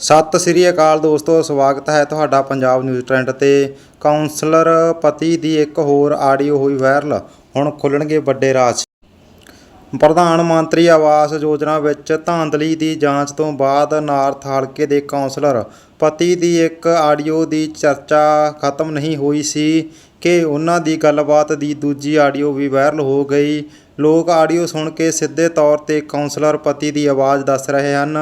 ਸਤਿ ਸ੍ਰੀ ਅਕਾਲ ਦੋਸਤੋ, ਸਵਾਗਤ ਹੈ ਤੁਹਾਡਾ ਪੰਜਾਬ ਨਿਊਜ਼ ਟ੍ਰੈਂਡ ਤੇ। ਕਾਉਂਸਲਰ ਪਤੀ ਦੀ ਇੱਕ ਹੋਰ ਆਡੀਓ ਹੋਈ ਵਾਇਰਲ, ਹੁਣ ਖੁੱਲਣਗੇ ਵੱਡੇ ਰਾਜ। ਪ੍ਰਧਾਨ ਮੰਤਰੀ ਆਵਾਸ ਯੋਜਨਾ ਵਿੱਚ ਧਾਂਦਲੀ ਦੀ ਜਾਂਚ ਤੋਂ ਬਾਅਦ ਨਾਰਥ ਹਲਕੇ ਦੇ ਕਾਉਂਸਲਰ ਪਤੀ ਦੀ ਇੱਕ ਆਡੀਓ ਦੀ ਚਰਚਾ ਖਤਮ ਨਹੀਂ ਹੋਈ ਸੀ ਕਿ ਉਹਨਾਂ ਦੀ ਗੱਲਬਾਤ ਦੀ ਦੂਜੀ ਆਡੀਓ ਵੀ ਵਾਇਰਲ ਹੋ ਗਈ। ਲੋਕ ਆਡੀਓ ਸੁਣ ਕੇ ਸਿੱਧੇ ਤੌਰ ਤੇ ਕਾਉਂਸਲਰ ਪਤੀ ਦੀ ਆਵਾਜ਼ ਦੱਸ ਰਹੇ ਹਨ।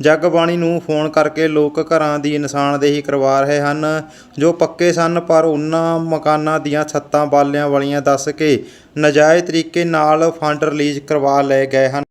ਜਗਬਾਣੀ ਨੂੰ ਫੋਨ ਕਰਕੇ ਲੋਕ ਘਰਾਂ ਦੀ ਨਿਸ਼ਾਨਦੇਹੀ ਕਰਵਾ ਰਹੇ ਹਨ, ਜੋ ਪੱਕੇ ਸਨ, ਪਰ ਉਹਨਾਂ ਮਕਾਨਾਂ ਦੀਆਂ ਛੱਤਾਂ ਬਾਲਿਆਂ ਵਾਲੀਆਂ ਦੱਸ ਕੇ ਨਜਾਇਜ਼ ਤਰੀਕੇ ਨਾਲ ਫੰਡ ਰਿਲੀਜ਼ ਕਰਵਾ ਲਏ ਗਏ ਹਨ।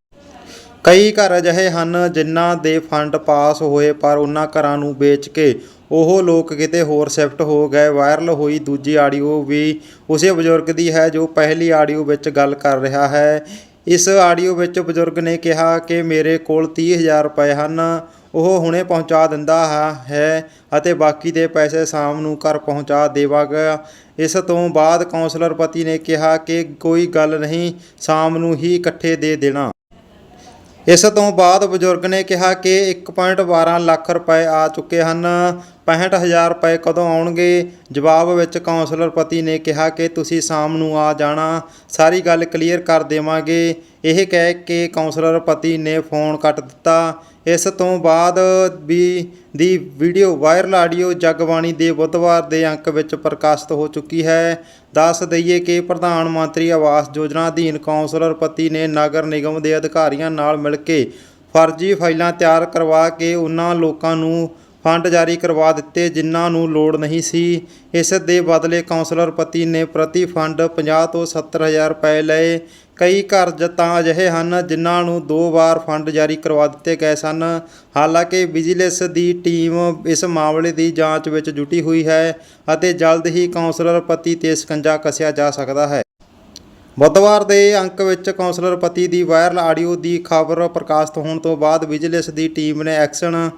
ਕਈ ਘਰ ਅਜਿਹੇ ਹਨ ਜਿਨ੍ਹਾਂ ਦੇ ਫੰਡ ਪਾਸ ਹੋਏ ਪਰ ਉਹਨਾਂ ਘਰਾਂ ਨੂੰ ਵੇਚ ਕੇ ਉਹ ਲੋਕ ਕਿਤੇ ਹੋਰ ਸ਼ਿਫਟ ਹੋ ਗਏ। ਵਾਇਰਲ ਹੋਈ ਦੂਜੀ ਆਡੀਓ ਵੀ ਉਸੇ ਬਜ਼ੁਰਗ ਦੀ ਹੈ ਜੋ ਪਹਿਲੀ ਆਡੀਓ ਵਿੱਚ ਗੱਲ ਕਰ ਰਿਹਾ ਹੈ। ਇਸ ਆਡੀਓ ਵਿੱਚ ਬਜ਼ੁਰਗ ਨੇ ਕਿਹਾ ਕਿ ਮੇਰੇ ਕੋਲ 30000 ਰੁਪਏ ਹਨ, ਉਹ ਹੁਣੇ ਪਹੁੰਚਾ ਦਿੰਦਾ ਹੈ- ਹੈ ਅਤੇ ਬਾਕੀ ਦੇ ਪੈਸੇ ਸ਼ਾਮ ਨੂੰ ਘਰ ਪਹੁੰਚਾ ਦੇਵਾਂਗਾ। ਇਸ ਤੋਂ ਬਾਅਦ ਕਾਉਂਸਲਰ ਪਤੀ ਨੇ ਕਿਹਾ ਕਿ ਕੋਈ ਗੱਲ ਨਹੀਂ, ਸ਼ਾਮ ਨੂੰ ਹੀ ਇਕੱਠੇ ਦੇ ਦੇਣਾ। ਇਸ ਤੋਂ ਬਾਅਦ ਬਜ਼ੁਰਗ ਨੇ ਕਿਹਾ ਕਿ 1.12 ਲੱਖ ਰੁਪਏ ਆ ਚੁੱਕੇ ਹਨ। 65000 ਰੁਪਏ ਕਦੋਂ ਆਉਣਗੇ? ਜਵਾਬ ਵਿੱਚ ਕਾਉਂਸਲਰ ਪਤੀ ਨੇ ਕਿਹਾ ਕਿ ਤੁਸੀਂ ਸ਼ਾਮ ਨੂੰ ਆ ਜਾਣਾ। ਸਾਰੀ ਗੱਲ ਕਲੀਅਰ ਕਰ ਦੇਵਾਂਗੇ। ਇਹ ਕਹਿ ਕੇ ਕਾਉਂਸਲਰ ਪਤੀ ਨੇ ਫੋਨ ਕੱਟ ਦਿੱਤਾ। ਇਸ ਤੋਂ ਬਾਅਦ ਵੀ ਦੀ ਵੀਡੀਓ ਵਾਇਰਲ ਆਡੀਓ ਜਗਬਾਣੀ ਦੇ ਬੁੱਧਵਾਰ ਦੇ ਅੰਕ ਵਿੱਚ ਪ੍ਰਕਾਸ਼ਿਤ ਹੋ ਚੁੱਕੀ ਹੈ। ਦੱਸ ਦਈਏ ਕਿ ਪ੍ਰਧਾਨ ਮੰਤਰੀ ਆਵਾਸ ਯੋਜਨਾ ਅਧੀਨ ਕਾਉਂਸਲਰ ਪਤੀ ਨੇ ਨਗਰ ਨਿਗਮ ਦੇ ਅਧਿਕਾਰੀਆਂ ਨਾਲ ਮਿਲ ਕੇ ਫਰਜ਼ੀ ਫਾਈਲਾਂ ਤਿਆਰ ਕਰਵਾ ਕੇ ਉਹਨਾਂ ਲੋਕਾਂ ਨੂੰ ਫੰਡ ਜਾਰੀ ਕਰਵਾ ਦਿੱਤੇ ਜਿਨ੍ਹਾਂ ਨੂੰ ਲੋੜ ਨਹੀਂ ਸੀ। ਇਸ ਦੇ ਬਦਲੇ ਕਾਉਂਸਲਰ ਪਤੀ ਨੇ ਪ੍ਰਤੀ ਫੰਡ 50 ਤੋਂ 70000 ਰੁਪਏ ਲਏ। ਕਈ ਘਰ ਜ ਤਾਂ ਅਜਿਹੇ ਹਨ ਜਿਨ੍ਹਾਂ ਨੂੰ ਦੋ ਵਾਰ ਫੰਡ ਜਾਰੀ ਕਰਵਾ ਦਿੱਤੇ ਗਏ ਸਨ। ਹਾਲਾਂਕਿ ਵਿਜੀਲੈਂਸ ਦੀ ਟੀਮ ਇਸ ਮਾਮਲੇ ਦੀ ਜਾਂਚ ਵਿੱਚ ਜੁਟੀ ਹੋਈ ਹੈ ਅਤੇ ਜਲਦ ਹੀ ਕਾਉਂਸਲਰ ਪਤੀ ਤੇ ਸਕੰਜਾ ਕੱਸਿਆ ਜਾ ਸਕਦਾ ਹੈ। ਬੁੱਧਵਾਰ ਦੇ ਅੰਕ ਵਿੱਚ ਕਾਉਂਸਲਰ ਪਤੀ ਦੀ ਵਾਇਰਲ ਆਡੀਓ ਦੀ ਖਬਰ ਪ੍ਰਕਾਸ਼ਿਤ ਹੋਣ ਤੋਂ ਬਾਅਦ ਵਿਜੀਲੈਂਸ ਦੀ ਟੀਮ ਨੇ ਐਕਸ਼ਨ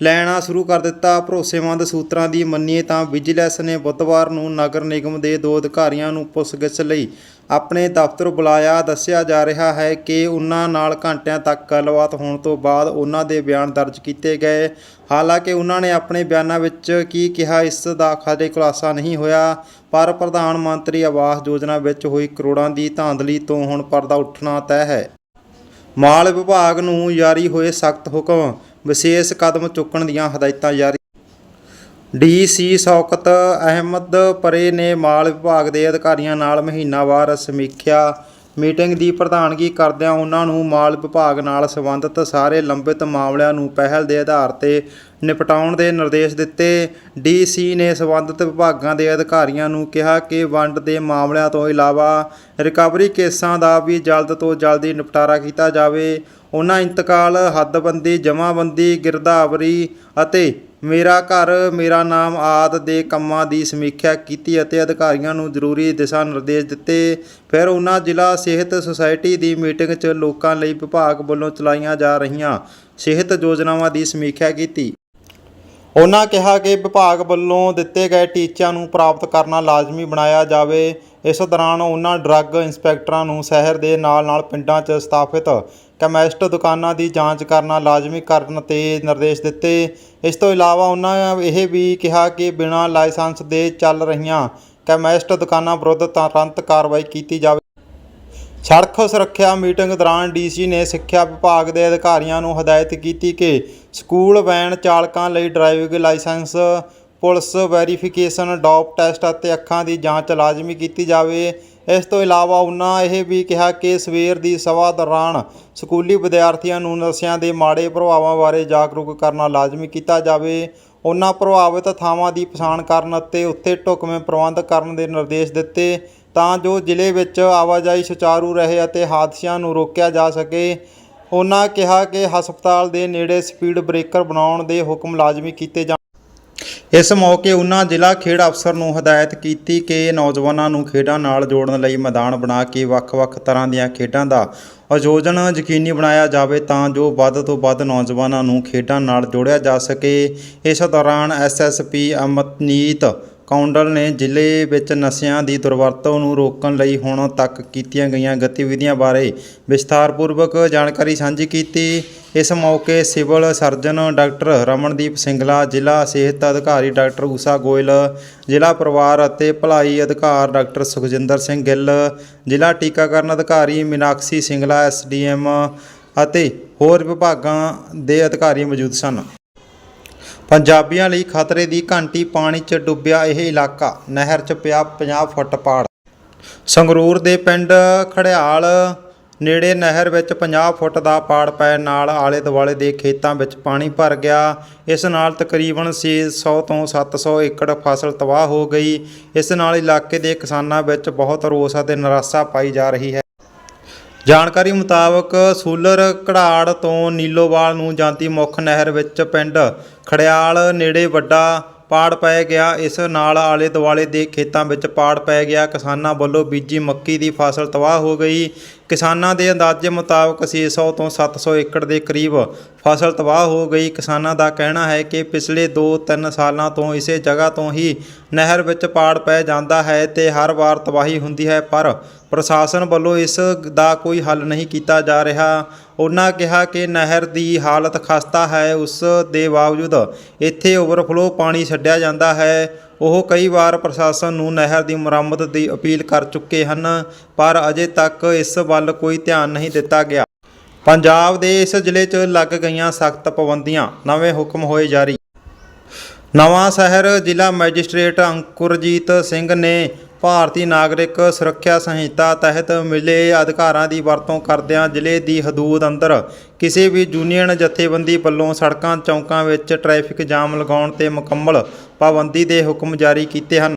ਲੈਣਾ ਸ਼ੁਰੂ ਕਰ ਦਿੱਤਾ। ਭਰੋਸੇਮੰਦ ਸੂਤਰਾਂ ਦੀ ਮੰਨੀਏ ਤਾਂ ਵਿਜੀਲੈਂਸ ਨੇ ਬੁੱਧਵਾਰ ਨੂੰ ਨਗਰ ਨਿਗਮ ਦੇ ਦੋ ਅਧਿਕਾਰੀਆਂ ਨੂੰ ਪੁੱਛਗਿੱਛ ਲਈ ਆਪਣੇ ਦਫ਼ਤਰ ਬੁਲਾਇਆ। ਦੱਸਿਆ ਜਾ ਰਿਹਾ ਹੈ ਕਿ ਉਹਨਾਂ ਨਾਲ ਘੰਟਿਆਂ ਤੱਕ ਗੱਲਬਾਤ ਹੋਣ ਤੋਂ ਬਾਅਦ ਉਹਨਾਂ ਦੇ ਬਿਆਨ ਦਰਜ ਕੀਤੇ ਗਏ। ਹਾਲਾਂਕਿ ਉਹਨਾਂ ਨੇ ਆਪਣੇ ਬਿਆਨਾਂ ਵਿੱਚ ਕੀ ਕਿਹਾ, ਇਸ ਦਾ ਖਾਦੇ ਖੁਲਾਸਾ ਨਹੀਂ ਹੋਇਆ, ਪਰ ਪ੍ਰਧਾਨ ਮੰਤਰੀ ਆਵਾਸ ਯੋਜਨਾ ਵਿੱਚ ਹੋਈ ਕਰੋੜਾਂ ਦੀ ਧਾਂਦਲੀ ਤੋਂ ਹੁਣ ਪਰਦਾ ਉੱਠਣਾ ਤੈਅ ਹੈ। ਮਾਲ ਵਿਭਾਗ ਨੂੰ ਜਾਰੀ ਹੋਏ ਸਖਤ ਹੁਕਮ ਵਿਸ਼ੇਸ਼ ਕਦਮ ਚੁੱਕਣ ਦੀਆਂ ਹਦਾਇਤਾਂ ਜਾਰੀ। ਡੀਸੀ ਸ਼ੌਕਤ ਅਹਿਮਦ ਪਰੇ ਨੇ ਮਾਲ ਵਿਭਾਗ ਦੇ ਅਧਿਕਾਰੀਆਂ ਨਾਲ ਮਹੀਨਾਵਾਰ ਸਮੀਖਿਆ ਮੀਟਿੰਗ ਦੀ ਪ੍ਰਧਾਨਗੀ ਕਰਦਿਆਂ ਉਹਨਾਂ ਨੂੰ ਮਾਲ ਵਿਭਾਗ ਨਾਲ ਸੰਬੰਧਿਤ ਸਾਰੇ ਲੰਬਿਤ ਮਾਮਲਿਆਂ ਨੂੰ ਪਹਿਲ ਦੇ ਆਧਾਰ ਤੇ ਨਿਪਟਾਉਣ ਦੇ ਨਿਰਦੇਸ਼ ਦਿੱਤੇ। ਡੀਸੀ ਨੇ ਸੰਬੰਧਿਤ ਵਿਭਾਗਾਂ ਦੇ ਅਧਿਕਾਰੀਆਂ ਨੂੰ ਕਿਹਾ ਕਿ ਵੰਡ ਦੇ ਮਾਮਲਿਆਂ ਤੋਂ ਇਲਾਵਾ ਰਿਕਵਰੀ ਕੇਸਾਂ ਦਾ ਵੀ ਜਲਦ ਤੋਂ ਜਲਦੀ ਨਿਪਟਾਰਾ ਕੀਤਾ ਜਾਵੇ। ਉਹਨਾਂ ਇੰਤਕਾਲ, ਹੱਦਬੰਦੀ ਜਮ੍ਹਾਂਬੰਦੀ ਗਿਰਦਾਵਰੀ ਅਤੇ ਮੇਰਾ ਘਰ, ਮੇਰਾ ਨਾਮ ਆਦ ਦੇ ਕੰਮਾਂ ਦੀ ਸਮੀਖਿਆ ਕੀਤੀ ਅਤੇ ਅਧਿਕਾਰੀਆਂ ਨੂੰ ਜ਼ਰੂਰੀ ਦਿਸ਼ਾ ਨਿਰਦੇਸ਼ ਦਿੱਤੇ। ਫਿਰ ਉਹਨਾਂ ਜ਼ਿਲ੍ਹਾ ਸਿਹਤ ਸੁਸਾਇਟੀ ਦੀ ਮੀਟਿੰਗ 'ਚ ਲੋਕਾਂ ਲਈ ਵਿਭਾਗ ਵੱਲੋਂ ਚਲਾਈਆਂ ਜਾ ਰਹੀਆਂ ਸਿਹਤ ਯੋਜਨਾਵਾਂ ਦੀ ਸਮੀਖਿਆ ਕੀਤੀ। ਉਹਨਾਂ ਕਿਹਾ ਕਿ ਵਿਭਾਗ ਵੱਲੋਂ ਦਿੱਤੇ ਗਏ ਟੀਚਿਆਂ ਨੂੰ ਪ੍ਰਾਪਤ ਕਰਨਾ ਲਾਜ਼ਮੀ ਬਣਾਇਆ ਜਾਵੇ। ਇਸ ਦੌਰਾਨ ਉਹਨਾਂ ਡਰੱਗ ਇੰਸਪੈਕਟਰਾਂ ਨੂੰ ਸ਼ਹਿਰ ਦੇ ਨਾਲ-ਨਾਲ ਪਿੰਡਾਂ 'ਚ ਸਥਾਪਿਤ ਕੈਮਿਸਟ ਦੁਕਾਨਾਂ ਦੀ ਜਾਂਚ ਕਰਨਾ, ਲਾਜ਼ਮੀ ਕਰਨ ਤੇ ਨਿਰਦੇਸ਼ ਦਿੱਤੇ। ਇਸ ਤੋਂ ਇਲਾਵਾ ਉਹਨਾਂ ਇਹ ਵੀ ਕਿਹਾ ਕਿ ਬਿਨਾਂ ਲਾਇਸੈਂਸ ਦੇ ਚੱਲ ਰਹੀਆਂ ਕੈਮਿਸਟ ਦੁਕਾਨਾਂ ਵਿਰੁੱਧ ਤੁਰੰਤ ਕਾਰਵਾਈ ਕੀਤੀ ਜਾਵੇ। ਸੜਕ ਸੁਰੱਖਿਆ ਮੀਟਿੰਗ ਦੌਰਾਨ ਡੀਸੀ ਨੇ ਸਿੱਖਿਆ ਵਿਭਾਗ ਦੇ ਅਧਿਕਾਰੀਆਂ ਨੂੰ ਹਦਾਇਤ ਕੀਤੀ ਕਿ ਸਕੂਲ ਵੈਨ ਚਾਲਕਾਂ ਲਈ driving licence police verification, dope test ਅਤੇ ਅੱਖਾਂ ਦੀ ਜਾਂਚ ਲਾਜ਼ਮੀ ਕੀਤੀ ਜਾਵੇ। ਇਸ ਤੋਂ ਇਲਾਵਾ ਉਹਨਾਂ ਇਹ ਵੀ ਕਿਹਾ ਕਿ ਸਵੇਰ ਦੀ ਸਭਾ ਦੌਰਾਨ ਸਕੂਲੀ ਵਿਦਿਆਰਥੀਆਂ ਨੂੰ ਨਸ਼ਿਆਂ ਦੇ ਮਾੜੇ ਪ੍ਰਭਾਵਾਂ ਬਾਰੇ ਜਾਗਰੂਕ ਕਰਨਾ ਲਾਜ਼ਮੀ ਕੀਤਾ ਜਾਵੇ। ਉਹਨਾਂ ਪ੍ਰਭਾਵਿਤ ਥਾਵਾਂ ਦੀ ਪਛਾਣ ਕਰਨ ਅਤੇ ਉੱਥੇ ਢੁਕਵੇਂ ਪ੍ਰਬੰਧ ਕਰਨ ਦੇ ਨਿਰਦੇਸ਼ ਦਿੱਤੇ ਤਾਂ ਜੋ ਜ਼ਿਲ੍ਹੇ ਵਿੱਚ ਆਵਾਜਾਈ ਸੁਚਾਰੂ ਰਹੇ ਅਤੇ ਹਾਦਸਿਆਂ ਨੂੰ ਰੋਕਿਆ ਜਾ ਸਕੇ। ਉਹਨਾਂ ਕਿਹਾ ਕਿ ਹਸਪਤਾਲ ਦੇ ਨੇੜੇ ਸਪੀਡ ਬ੍ਰੇਕਰ ਬਣਾਉਣ ਦੇ ਹੁਕਮ ਲਾਜ਼ਮੀ ਕੀਤੇ ਜਾਣ। ਇਸ ਮੌਕੇ ਉਹਨਾਂ ਜ਼ਿਲ੍ਹਾ ਖੇਡ ਅਫਸਰ ਨੂੰ ਹਦਾਇਤ ਕੀਤੀ ਕਿ ਨੌਜਵਾਨਾਂ ਨੂੰ ਖੇਡਾਂ ਨਾਲ ਜੋੜਨ ਲਈ ਮੈਦਾਨ ਬਣਾ ਕੇ ਵੱਖ-ਵੱਖ ਤਰ੍ਹਾਂ ਦੀਆਂ ਖੇਡਾਂ ਦਾ ਆਯੋਜਨ ਯਕੀਨੀ ਬਣਾਇਆ ਜਾਵੇ ਤਾਂ ਜੋ ਵੱਧ ਤੋਂ ਵੱਧ ਨੌਜਵਾਨਾਂ ਨੂੰ ਖੇਡਾਂ ਨਾਲ ਜੋੜਿਆ ਜਾ ਸਕੇ। ਇਸ ਦੌਰਾਨ ਐਸਐਸਪੀ ਅਮਤਨੀਤ ਕੌਂਡਲ ਨੇ ਜ਼ਿਲ੍ਹੇ ਵਿੱਚ ਨਸ਼ਿਆਂ ਦੀ ਦੁਰਵਰਤੋਂ ਨੂੰ ਰੋਕਣ ਲਈ ਹੁਣ ਤੱਕ ਕੀਤੀਆਂ ਗਈਆਂ ਗਤੀਵਿਧੀਆਂ ਬਾਰੇ ਵਿਸਥਾਰਪੂਰਵਕ ਜਾਣਕਾਰੀ ਸਾਂਝੀ ਕੀਤੀ। ਇਸ ਮੌਕੇ civil surgeon doctor Ramandeep Singla, ਜ਼ਿਲ੍ਹਾ ਸਿਹਤ ਅਧਿਕਾਰੀ ਡਾਕਟਰ ਊਸ਼ਾ ਗੋਇਲ, ਜ਼ਿਲ੍ਹਾ ਪਰਿਵਾਰ ਅਤੇ ਭਲਾਈ ਅਧਿਕਾਰ ਡਾਕਟਰ ਸੁਖਜਿੰਦਰ ਸਿੰਘ ਗਿੱਲ, ਜ਼ਿਲ੍ਹਾ ਟੀਕਾਕਰਨ ਅਧਿਕਾਰੀ ਮੀਨਾਕਸ਼ੀ ਸਿੰਗਲਾ ਐਸਡੀਐਮ ਅਤੇ ਹੋਰ ਵਿਭਾਗਾਂ ਦੇ ਅਧਿਕਾਰੀ ਮੌਜੂਦ ਸਨ। ਪੰਜਾਬੀਆਂ ਲਈ ਖਤਰੇ ਦੀ ਘੰਟੀ ਪਾਣੀ 'ਚ ਡੁੱਬਿਆ ਇਹ ਇਲਾਕਾ। ਨਹਿਰ 'ਚ ਪਿਆ 50 ਫੁੱਟ ਪਾੜ। ਸੰਗਰੂਰ ਦੇ ਪਿੰਡ ਖੜਿਆਲ ਨੇੜੇ ਨਹਿਰ ਵਿੱਚ 50 ਫੁੱਟ ਦਾ ਪਾੜ ਪੈਣ ਨਾਲ ਆਲੇ ਦੁਆਲੇ ਦੇ ਖੇਤਾਂ ਵਿੱਚ ਪਾਣੀ ਭਰ ਗਿਆ। ਇਸ ਨਾਲ ਤਕਰੀਬਨ 600 ਤੋਂ 700 ਏਕੜ ਫਸਲ ਤਬਾਹ ਹੋ ਗਈ। ਇਸ ਨਾਲ ਇਲਾਕੇ ਦੇ ਕਿਸਾਨਾਂ ਵਿੱਚ ਬਹੁਤ ਰੋਸ ਅਤੇ ਨਿਰਾਸ਼ਾ ਪਾਈ ਜਾ ਰਹੀ ਹੈ। ਜਾਣਕਾਰੀ ਮੁਤਾਬਕ ਸੂਲਰ ਘੜਾੜ ਤੋਂ ਨੀਲੋਵਾਲ ਨੂੰ ਜਾਂਦੀ ਮੁੱਖ ਨਹਿਰ ਵਿੱਚ ਪਿੰਡ ਖੜਿਆਲ ਨੇੜੇ ਵੱਡਾ ਪਾੜ ਪੈ ਗਿਆ। ਇਸ ਨਾਲ ਆਲੇ ਦੁਆਲੇ ਦੇ ਖੇਤਾਂ ਵਿੱਚ ਪਾੜ ਪੈ ਗਿਆ। ਕਿਸਾਨਾਂ ਵੱਲੋਂ ਬੀਜੀ ਮੱਕੀ ਦੀ ਫਸਲ ਤਬਾਹ ਹੋ ਗਈ। ਕਿਸਾਨਾਂ ਦੇ ਅੰਦਾਜ਼ੇ ਮੁਤਾਬਕ 600 ਤੋਂ 700 ਏਕੜ ਦੇ ਕਰੀਬ ਫਸਲ ਤਬਾਹ ਹੋ ਗਈ। ਕਿਸਾਨਾਂ ਦਾ ਕਹਿਣਾ ਹੈ ਕਿ ਪਿਛਲੇ 2-3 ਸਾਲਾਂ ਤੋਂ ਇਸੇ ਜਗ੍ਹਾ ਤੋਂ ਹੀ ਨਹਿਰ ਵਿੱਚ ਪਾੜ ਪੈ ਜਾਂਦਾ ਹੈ ਤੇ ਹਰ ਵਾਰ ਤਬਾਹੀ ਹੁੰਦੀ ਹੈ, ਪਰ ਪ੍ਰਸ਼ਾਸਨ ਵੱਲੋਂ ਇਸ ਦਾ ਕੋਈ ਹੱਲ ਨਹੀਂ ਕੀਤਾ ਜਾ ਰਿਹਾ। ਉਹਨਾਂ ਕਿਹਾ ਕਿ ਨਹਿਰ ਦੀ ਹਾਲਤ ਖਸਤਾ ਹੈ, ਉਸ ਦੇ ਬਾਵਜੂਦ ਇੱਥੇ ਓਵਰਫਲੋ ਪਾਣੀ ਛੱਡਿਆ ਜਾਂਦਾ ਹੈ। ਉਹ ਕਈ ਵਾਰ ਪ੍ਰਸ਼ਾਸਨ ਨੂੰ ਨਹਿਰ ਦੀ ਮੁਰੰਮਤ ਦੀ ਅਪੀਲ ਕਰ ਚੁੱਕੇ ਹਨ, ਪਰ ਅਜੇ ਤੱਕ ਇਸ ਵੱਲ ਕੋਈ ਧਿਆਨ ਨਹੀਂ ਦਿੱਤਾ ਗਿਆ। ਪੰਜਾਬ ਦੇ ਇਸ ਜ਼ਿਲ੍ਹੇ 'ਚ ਲੱਗ ਗਈਆਂ ਸਖਤ ਪਾਬੰਦੀਆਂ, ਨਵੇਂ ਹੁਕਮ ਹੋਏ ਜਾਰੀ। ਨਵਾਂ ਸ਼ਹਿਰ ਜ਼ਿਲ੍ਹਾ ਮੈਜਿਸਟ੍ਰੇਟ ਅੰਕੁਰਜੀਤ ਸਿੰਘ ਨੇ ਭਾਰਤੀ ਨਾਗਰਿਕ ਸੁਰੱਖਿਆ ਸੰਹਿਤਾ ਤਹਿਤ ਮਿਲੇ ਅਧਿਕਾਰਾਂ ਦੀ ਵਰਤੋਂ ਕਰਦਿਆਂ ਜ਼ਿਲ੍ਹੇ ਦੀ ਹਦੂਦ ਅੰਦਰ ਕਿਸੇ ਵੀ ਯੂਨੀਅਨ ਜਥੇਬੰਦੀ ਵੱਲੋਂ ਸੜਕਾਂ ਚੌਂਕਾਂ ਵਿੱਚ ਟ੍ਰੈਫਿਕ ਜਾਮ ਲਗਾਉਣ ਤੇ ਮੁਕੰਮਲ ਪਾਬੰਦੀ ਦੇ ਹੁਕਮ ਜਾਰੀ ਕੀਤੇ ਹਨ।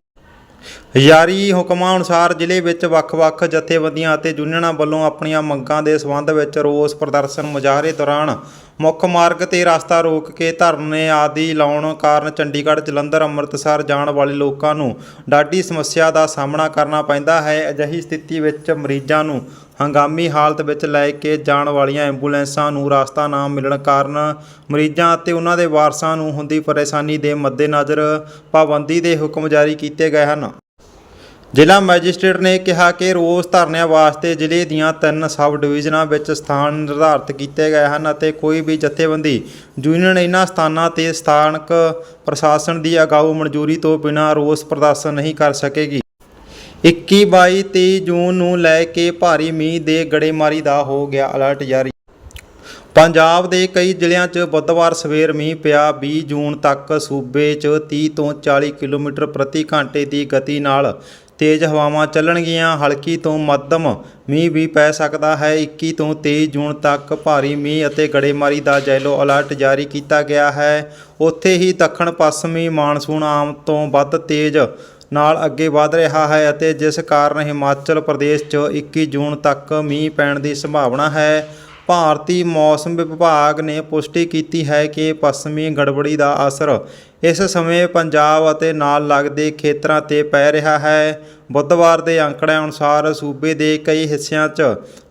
ਜਾਰੀ ਹੁਕਮਾਂ ਅਨੁਸਾਰ ਜ਼ਿਲ੍ਹੇ ਵਿੱਚ ਵੱਖ-ਵੱਖ ਜਥੇਬੰਦੀਆਂ ਅਤੇ ਯੂਨੀਅਨਾਂ ਵੱਲੋਂ ਆਪਣੀਆਂ ਮੰਗਾਂ ਦੇ ਸੰਬੰਧ ਵਿੱਚ ਰੋਸ ਪ੍ਰਦਰਸ਼ਨ ਮੁਜ਼ਾਹਰੇ ਦੌਰਾਨ ਮੁੱਖ ਮਾਰਗ ਤੇ ਰਸਤਾ ਰੋਕ ਕੇ ਧਰਨੇ ਆਦਿ ਲਾਉਣ ਕਾਰਨ ਚੰਡੀਗੜ੍ਹ, ਜਲੰਧਰ, ਅੰਮ੍ਰਿਤਸਰ ਜਾਣ ਵਾਲੇ ਲੋਕਾਂ ਨੂੰ ਡਾਢੀ ਸਮੱਸਿਆ ਦਾ ਸਾਹਮਣਾ ਕਰਨਾ ਪੈਂਦਾ ਹੈ। ਅਜਿਹੀ ਸਥਿਤੀ ਵਿੱਚ ਮਰੀਜ਼ਾਂ ਨੂੰ ਹੰਗਾਮੀ ਹਾਲਤ ਵਿੱਚ ਲੈ ਕੇ ਜਾਣ ਵਾਲੀਆਂ ਐਂਬੂਲੈਂਸਾਂ ਨੂੰ ਰਸਤਾ ਨਾ ਮਿਲਣ ਕਾਰਨ ਮਰੀਜ਼ਾਂ ਅਤੇ ਉਹਨਾਂ ਦੇ ਵਾਰਸਾਂ ਨੂੰ ਹੁੰਦੀ ਪਰੇਸ਼ਾਨੀ ਦੇ ਮੱਦੇਨਜ਼ਰ ਪਾਬੰਦੀ ਦੇ ਹੁਕਮ ਜਾਰੀ ਕੀਤੇ ਗਏ ਹਨ। ਜ਼ਿਲ੍ਹਾ ਮੈਜਿਸਟ੍ਰੇਟ ਨੇ ਕਿਹਾ ਕਿ ਰੋਸ ਧਰਨਿਆਂ ਵਾਸਤੇ ਜ਼ਿਲ੍ਹੇ ਦੀਆਂ ਤਿੰਨ ਸਬ ਡਿਵੀਜ਼ਨਾਂ ਵਿੱਚ ਸਥਾਨ ਨਿਰਧਾਰਤ ਕੀਤੇ ਗਏ ਹਨ ਅਤੇ ਕੋਈ ਵੀ ਜਥੇਬੰਦੀ ਯੂਨੀਅਨ ਇਹਨਾਂ ਸਥਾਨਾਂ ਤੇ ਸਥਾਨਕ ਪ੍ਰਸ਼ਾਸਨ ਦੀ ਅਗਾਊ ਮਨਜ਼ੂਰੀ ਤੋਂ ਬਿਨਾਂ ਰੋਸ ਪ੍ਰਦਰਸ਼ਨ ਨਹੀਂ ਕਰ ਸਕੇਗੀ। 21 22 23 ਜੂਨ ਨੂੰ ਲੈ ਕੇ ਭਾਰੀ ਮੀਂਹ ਦੇ ਗੜੇਮਾਰੀ ਦਾ ਹੋ ਗਿਆ ਅਲਰਟ ਜਾਰੀ। ਪੰਜਾਬ ਦੇ ਕਈ ਜ਼ਿਲ੍ਹਿਆਂ 'ਚ ਬੁੱਧਵਾਰ ਸਵੇਰ ਮੀਂਹ ਪਿਆ। 20 ਜੂਨ ਤੱਕ ਸੂਬੇ 'ਚ 30 ਤੋਂ 40 ਕਿਲੋਮੀਟਰ ਪ੍ਰਤੀ ਘੰਟੇ ਦੀ ਗਤੀ ਨਾਲ ਤੇਜ਼ ਹਵਾਵਾਂ ਚੱਲਣਗੀਆਂ, ਹਲਕੀ ਤੋਂ ਮੱਧਮ ਮੀਂਹ ਵੀ ਪੈ ਸਕਦਾ ਹੈ। 21 ਤੋਂ 23 ਜੂਨ ਤੱਕ ਭਾਰੀ ਮੀਂਹ ਅਤੇ ਗੜੇਮਾਰੀ ਦਾ ਯੈਲੋ ਅਲਰਟ ਜਾਰੀ ਕੀਤਾ ਗਿਆ ਹੈ। ਉੱਥੇ ਹੀ ਦੱਖਣ ਪੱਛਮੀ ਮਾਨਸੂਨ ਆਮ ਤੋਂ ਵੱਧ ਤੇਜ਼ ਨਾਲ ਅੱਗੇ ਵਧ ਰਿਹਾ ਹੈ ਅਤੇ ਜਿਸ ਕਾਰਨ ਹਿਮਾਚਲ ਪ੍ਰਦੇਸ਼ 'ਚ 21 ਜੂਨ ਤੱਕ ਮੀਂਹ ਪੈਣ ਦੀ ਸੰਭਾਵਨਾ ਹੈ। ਭਾਰਤੀ ਮੌਸਮ ਵਿਭਾਗ ਨੇ ਪੁਸ਼ਟੀ ਕੀਤੀ ਹੈ ਕਿ ਪੱਛਮੀ ਗੜਬੜੀ ਦਾ ਅਸਰ ਇਸ ਸਮੇਂ ਪੰਜਾਬ ਅਤੇ ਨਾਲ ਲੱਗਦੇ ਖੇਤਰਾਂ ਤੇ ਪੈ ਰਿਹਾ ਹੈ। ਬੁੱਧਵਾਰ ਦੇ ਅੰਕੜਿਆਂ ਅਨੁਸਾਰ ਸੂਬੇ ਦੇ ਕਈ ਹਿੱਸਿਆਂ 'ਚ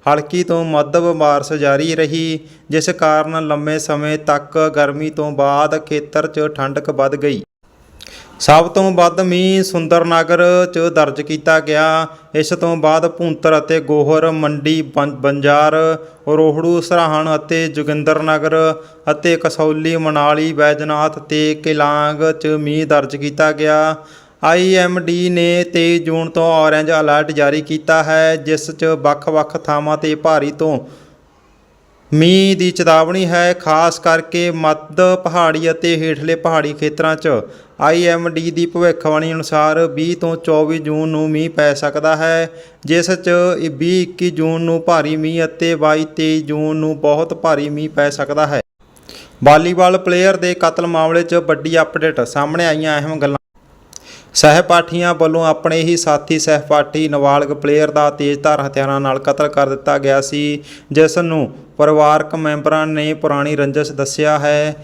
ਹਲਕੀ ਤੋਂ ਮੱਧਮ ਬਾਰਸ਼ ਜਾਰੀ ਰਹੀ, ਜਿਸ ਕਾਰਨ ਲੰਮੇ ਸਮੇਂ ਤੱਕ ਗਰਮੀ ਤੋਂ ਬਾਅਦ ਖੇਤਰ 'ਚ ਠੰਡਕ ਵੱਧ ਗਈ। ਸਭ ਤੋਂ ਵੱਧ ਮੀਂਹ ਸੁੰਦਰਨਗਰ 'ਚ ਦਰਜ ਕੀਤਾ ਗਿਆ। ਇਸ ਤੋਂ ਬਾਅਦ ਭੂੰਤਰ ਅਤੇ ਗੋਹਰ, ਮੰਡੀ, ਬੰ- ਬੰਜਾਰ, ਰੋਹੜੂ, ਸਰਾਹਣ ਅਤੇ ਜੋਗਿੰਦਰਨਗਰ ਅਤੇ ਕਸੌਲੀ, ਮਨਾਲੀ ਬੈਜਨਾਥ ਤੇ ਕਿਲਾਂਗ 'ਚ ਮੀਂਹ ਦਰਜ ਕੀਤਾ ਗਿਆ। ਆਈਐਮਡੀ ਨੇ 23 ਜੂਨ ਤੋਂ ਔਰੇਂਜ ਅਲਰਟ ਜਾਰੀ ਕੀਤਾ ਹੈ, ਜਿਸ 'ਚ ਵੱਖ-ਵੱਖ ਥਾਵਾਂ ਤੇ ਭਾਰੀ ਤੋਂ ਮੀਂਹ ਦੀ ਚੇਤਾਵਨੀ ਹੈ, ਖਾਸ ਕਰਕੇ ਮੱਧ ਪਹਾੜੀ ਅਤੇ ਹੇਠਲੇ ਪਹਾੜੀ ਖੇਤਰਾਂ 'ਚ। ਆਈਐਮਡੀ ਦੀ ਭਵਿੱਖਬਾਣੀ ਅਨੁਸਾਰ 20 ਤੋਂ 24 ਜੂਨ ਨੂੰ ਮੀਂਹ ਪੈ ਸਕਦਾ ਹੈ, ਜਿਸ 'ਚ 20-21 ਜੂਨ ਨੂੰ ਭਾਰੀ ਮੀਂਹ ਅਤੇ 22-23 ਜੂਨ ਨੂੰ ਬਹੁਤ ਭਾਰੀ ਮੀਂਹ ਪੈ ਸਕਦਾ ਹੈ। ਵਾਲੀਬਾਲ ਪਲੇਅਰ ਦੇ ਕਤਲ ਮਾਮਲੇ 'ਚ ਵੱਡੀ ਅਪਡੇਟ ਸਾਹਮਣੇ ਆਈਆਂ ਅਹਿਮ ਗੱਲਾਂ। ਸਹਿਪਾਠੀਆਂ ਵੱਲੋਂ ਆਪਣੇ ਹੀ ਸਾਥੀ ਸਹਿਪਾਠੀ ਨਾਬਾਲਗ ਪਲੇਅਰ ਦਾ ਤੇਜ਼ਧਾਰ ਹਥਿਆਰਾਂ ਨਾਲ ਕਤਲ ਕਰ ਦਿੱਤਾ ਗਿਆ ਸੀ, ਜਿਸ ਨੂੰ ਪਰਿਵਾਰਕ ਮੈਂਬਰਾਂ ਨੇ ਪੁਰਾਣੀ ਰੰਜਿਸ਼ ਦੱਸਿਆ ਹੈ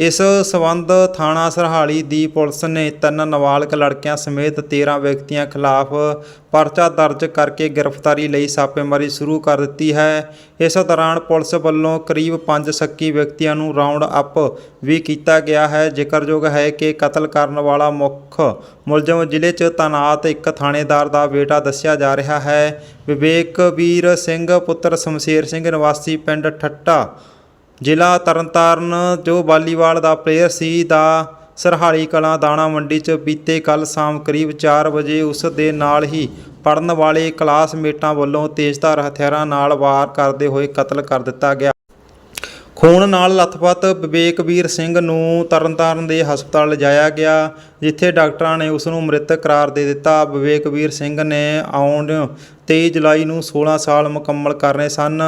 ਇਸ ਸਬੰਧ ਥਾਣਾ ਸਰਹਾਲੀ ਦੀ ਪੁਲਿਸ ਨੇ ਤਿੰਨ ਨਾਬਾਲਗ ਲੜਕਿਆਂ ਸਮੇਤ 13 ਵਿਅਕਤੀਆਂ ਖਿਲਾਫ ਪਰਚਾ ਦਰਜ ਕਰਕੇ ਗ੍ਰਿਫਤਾਰੀ ਲਈ ਛਾਪੇਮਾਰੀ ਸ਼ੁਰੂ ਕਰ ਦਿੱਤੀ ਹੈ। ਇਸ ਦੌਰਾਨ ਪੁਲਿਸ ਵੱਲੋਂ ਕਰੀਬ 5 ਸ਼ੱਕੀ ਵਿਅਕਤੀਆਂ ਨੂੰ ਰਾਉਂਡ ਅਪ ਵੀ ਕੀਤਾ ਗਿਆ ਹੈ। ਜ਼ਿਕਰਯੋਗ ਹੈ ਕਿ ਕਤਲ ਕਰਨ ਵਾਲਾ ਮੁੱਖ ਮੁਲਜ਼ਮ ਜ਼ਿਲ੍ਹੇ 'ਚ ਤਾਨਾਤ ਇੱਕ ਥਾਣੇਦਾਰ ਦਾ ਬੇਟਾ ਦੱਸਿਆ ਜਾ ਰਿਹਾ ਹੈ। ਵਿਵੇਕ ਵੀਰ ਸਿੰਘ, ਪੁੱਤਰ ਸ਼ਮਸ਼ੇਰ ਸਿੰਘ, ਨਿਵਾਸੀ ਪਿੰਡ ਠੱਟਾ ਜ਼ਿਲ੍ਹਾ ਤਰਨਤਾਰਨ, ਜੋ ਵਾਲੀਬਾਲ ਦਾ ਪਲੇਅਰ ਸੀ, ਦਾ ਸਰਹਾਲੀ ਕਲਾਂ ਦਾਣਾ ਮੰਡੀ 'ਚ ਬੀਤੇ ਕੱਲ ਸ਼ਾਮ ਕਰੀਬ 4 ਵਜੇ ਉਸ ਦੇ ਨਾਲ ਹੀ ਪੜਨ ਵਾਲੇ ਕਲਾਸਮੇਟਾਂ ਵੱਲੋਂ ਤੇਜ਼ਧਾਰ ਹਥਿਆਰਾਂ ਨਾਲ ਵਾਰ ਕਰਦੇ ਹੋਏ ਕਤਲ ਕਰ ਦਿੱਤਾ ਗਿਆ। ਖੂਨ ਨਾਲ ਲੱਥਪੱਥ ਵਿਵੇਕਵੀਰ ਸਿੰਘ ਨੂੰ ਤਰਨਤਾਰਨ ਦੇ ਹਸਪਤਾਲ ਲਿਜਾਇਆ ਗਿਆ। ਜਿੱਥੇ ਡਾਕਟਰਾਂ ਨੇ ਉਸ ਨੂੰ ਮ੍ਰਿਤਕ ਕਰਾਰ ਦੇ ਦਿੱਤਾ, ਵਿਵੇਕਵੀਰ ਸਿੰਘ ਨੇ ਆਉਣ 23 ਜੁਲਾਈ ਨੂੰ 16 ਸਾਲ ਮੁਕੰਮਲ ਕਰਨੇ ਸਨ।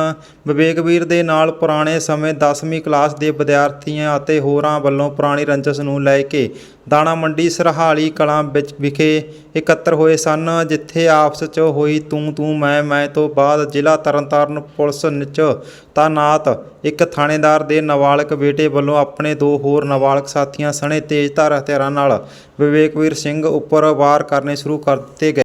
ਵਿਵੇਕਵੀਰ ਦੇ ਨਾਲ ਪੁਰਾਣੇ ਸਮੇਂ 10ਵੀਂ ਕਲਾਸ ਦੇ ਵਿਦਿਆਰਥੀਆਂ ਅਤੇ ਹੋਰਾਂ ਵੱਲੋਂ ਪੁਰਾਣੀ ਰੰਜਸ ਨੂੰ ਲੈ ਕੇ ਦਾਣਾ ਮੰਡੀ ਸਰਹਾਲੀ ਕਲਾਂ ਵਿੱਚ ਵਿਖੇ ਇਕੱਤਰ ਹੋਏ ਸਨ, ਜਿੱਥੇ ਆਪਸ 'ਚ ਹੋਈ ਤੂੰ ਤੂੰ, ਮੈਂ ਮੈਂ ਤੋਂ ਬਾਅਦ ਜ਼ਿਲ੍ਹਾ ਤਰਨਤਾਰਨ ਪੁਲਿਸ ਨਿਚ ਤਾਨਾਤ ਇੱਕ ਥਾਣੇਦਾਰ ਦੇ ਨਾਬਾਲਗ ਬੇਟੇ ਵੱਲੋਂ ਆਪਣੇ ਦੋ ਹੋਰ ਨਾਬਾਲਗ ਸਾਥੀਆਂ ਸਣੇ ਤੇਜ਼ਧਾਰ ਹਥਿਆਰਾਂ ਨਾਲ ਵਿਵੇਕਵੀਰ ਸਿੰਘ ਉੱਪਰ ਵਾਰ ਕਰਨੇ ਸ਼ੁਰੂ ਕਰ ਦਿੱਤੇ ਗਏ।